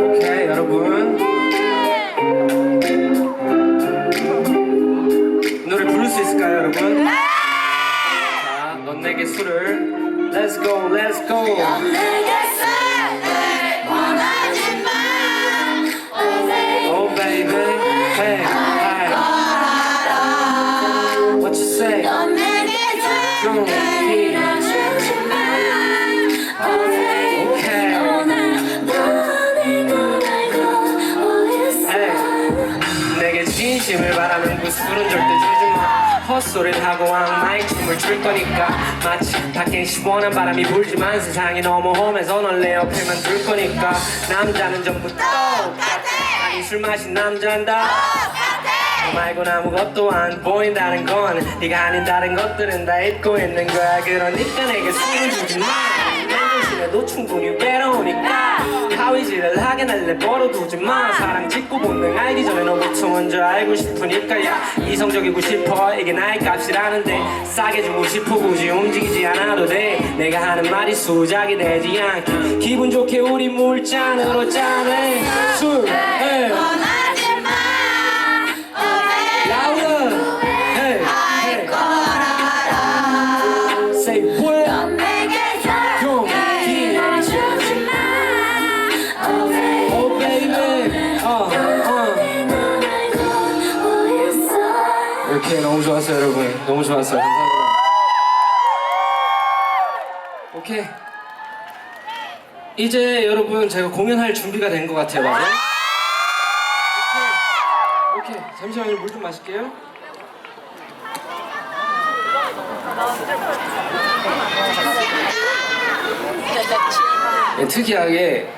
오케이 여러분. 노래 부를 수 있을까요 여러분? 자, 넌 내게 술을. Let's go, let's go 그 술은 절대 주지 마. 헛소리를 하고 왕마이 춤을 출 거니까. 마치 밖엔 시원한 바람이 불지만 세상이 너무 험해서 널내 옆에만 둘 거니까. 남자는 전부 똑같아. 아니 술 마신 너 말곤 아무것도 안 보인다는 건 네가 아닌 다른 것들은 다 잊고 있는 거야. 그러니까 내게 술을 주지 마 맨정신에도 충분히 외로우니까. 가위질을 하게 날 내버려 두지 마. 사랑 짓고 본능 알기 전에 너부터 먼저 알고 싶으니까. 야 이성적이고 싶어. 이게 나의 값이라는데. 싸게 주고 싶어. 굳이 움직이지 않아도 돼. 내가 하는 말이 수작이 되지 않게. 기분 좋게 우리 물잔으로 짠해 술에 너무 좋았어요 여러분. 너무 좋았어요. 감사합니다. 오케이. 이제 여러분 제가 공연할 준비가 된 것 같아요 맞아요? 오케이. 오케이. 잠시만요. 물 좀 마실게요. 예, 특이하게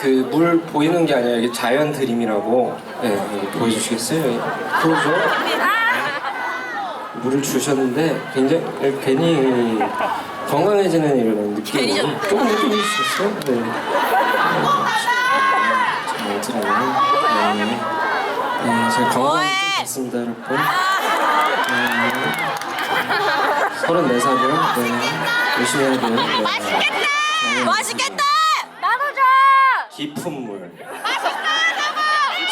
그 물 보이는 게 아니라 이게 자연 드림이라고 네, 여기 보여주시겠어요? 보여줘. 물을 주셨는데 굉장히 괜히 건강해지는 이런 느낌이 조금 느낌 주셨어요? 네. 잘 들어요. 네. 네, 제가 건강 좀 됐습니다, 여러분. 네. 34살이요? 네. 열심히 해야 돼요. 네. 맛있겠다! 나도 줘! 깊은 물.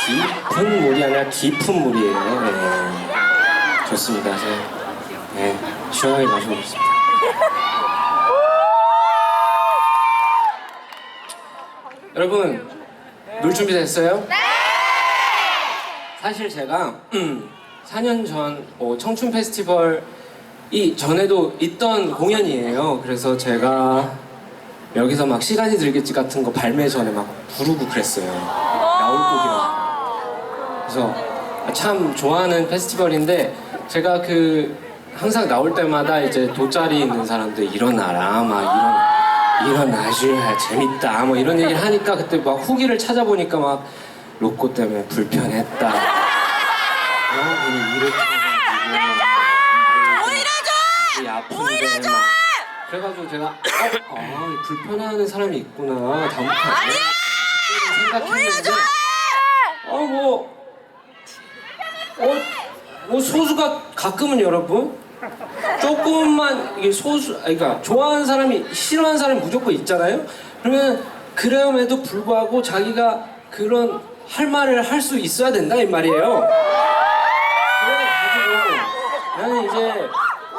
깊은 물이 아니라 깊은 물이에요. 네. 좋습니다. 제가 네, 시원하게 마셔보겠습니다. 여러분, 물 준비 됐어요? 네! 사실 제가 4년 전 어, 청춘 페스티벌 이 전에도 있던 공연이에요. 그래서 제가 여기서 막 시간이 들겠지 같은 거 발매 전에 막 부르고 그랬어요. 나올 곡이랑. 그래서 참 좋아하는 페스티벌인데 제가 그 항상 나올 때마다 이제 돗자리 있는 사람들 일어나라 막 이런 일어나줘야 재밌다 뭐 이런 얘기를 하니까 그때 막 후기를 찾아보니까 막 로꼬 때문에 불편했다. 어, 괜히 일을 오히려 이 아픈데 막 그래가지고 제가 어, 아 불편해하는 사람이 있구나. 다음부터 아니야! 생각했는데 어뭐 어, 뭐 소수가 가끔은 여러분 조금만 이게 소수 아니, 그러니까 좋아하는 사람이 싫어하는 사람이 무조건 있잖아요 그러면 그럼에도 불구하고 자기가 그런 할 말을 할 수 있어야 된다 이 말이에요 그래가지고 나는 이제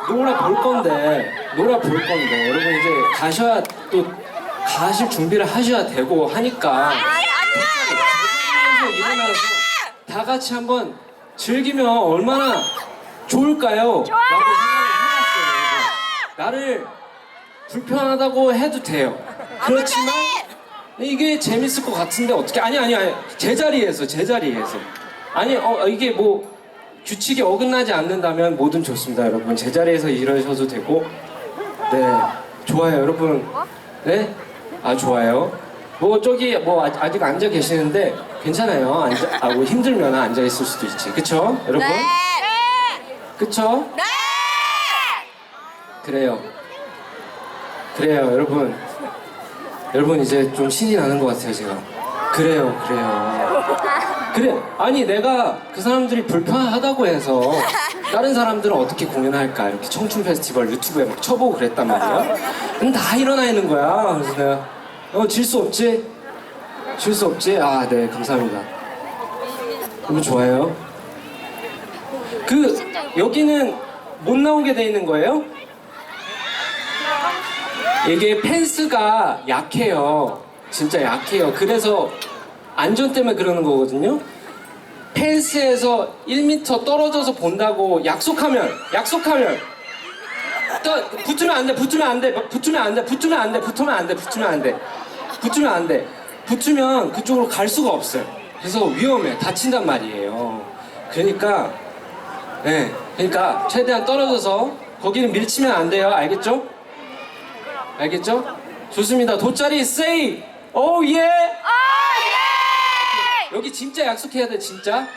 놀아 볼 건데 놀아 볼 건데 여러분 이제 가셔야 또 가실 준비를 하셔야 되고 하니까 일어나서 다 같이 한번 즐기면 얼마나 좋을까요? 라고 생각을 해봤어요. 여러분. 나를 불편하다고 해도 돼요. 그렇지만 이게 재밌을 것 같은데 어떻게 아니 아니 아니 제자리에서 제자리에서. 아니 어 이게 뭐 규칙에 어긋나지 않는다면 뭐든 좋습니다 여러분. 제자리에서 이러셔도 되고. 네 좋아요 여러분. 네 아 좋아요. 뭐 저기 뭐 아- 아직 앉아 계시는데 괜찮아요 앉아 아 뭐 힘들면 앉아 있을 수도 있지 그쵸 여러분 네! 그쵸 네! 그래요 그래요 여러분 여러분 이제 좀 신이 나는 것 같아요 제가 그래요 그래요 그래 아니 내가 그 사람들이 불편하다고 해서 다른 사람들은 어떻게 공연할까 이렇게 청춘 페스티벌 유튜브에 막 쳐보고 그랬단 말이에요. 근데 다 일어나 있는 거야. 그래서 내가 어 질 수 없지? 질수 없지? 아 네 감사합니다. 너무 좋아요. 그 여기는 못 나오게 돼 있는 거예요? 이게 펜스가 약해요. 진짜 약해요. 그래서 안전 때문에 그러는 거거든요. 펜스에서 1m 떨어져서 본다고 약속하면 약속하면 또 붙으면 안 돼. 붙으면 안 돼. 붙으면 안 돼. 붙으면 안 돼. 붙으면 안 돼. 붙으면 안 돼. 붙으면 안 돼. 붙으면 그쪽으로 갈 수가 없어요. 그래서 위험해. 다친단 말이에요. 그러니까 네. 그러니까 최대한 떨어져서 거기는 밀치면 안 돼요. 알겠죠? 알겠죠? 좋습니다. 돗자리 세이. 오 예. 아 예! 여기 진짜 약속해야 돼 진짜.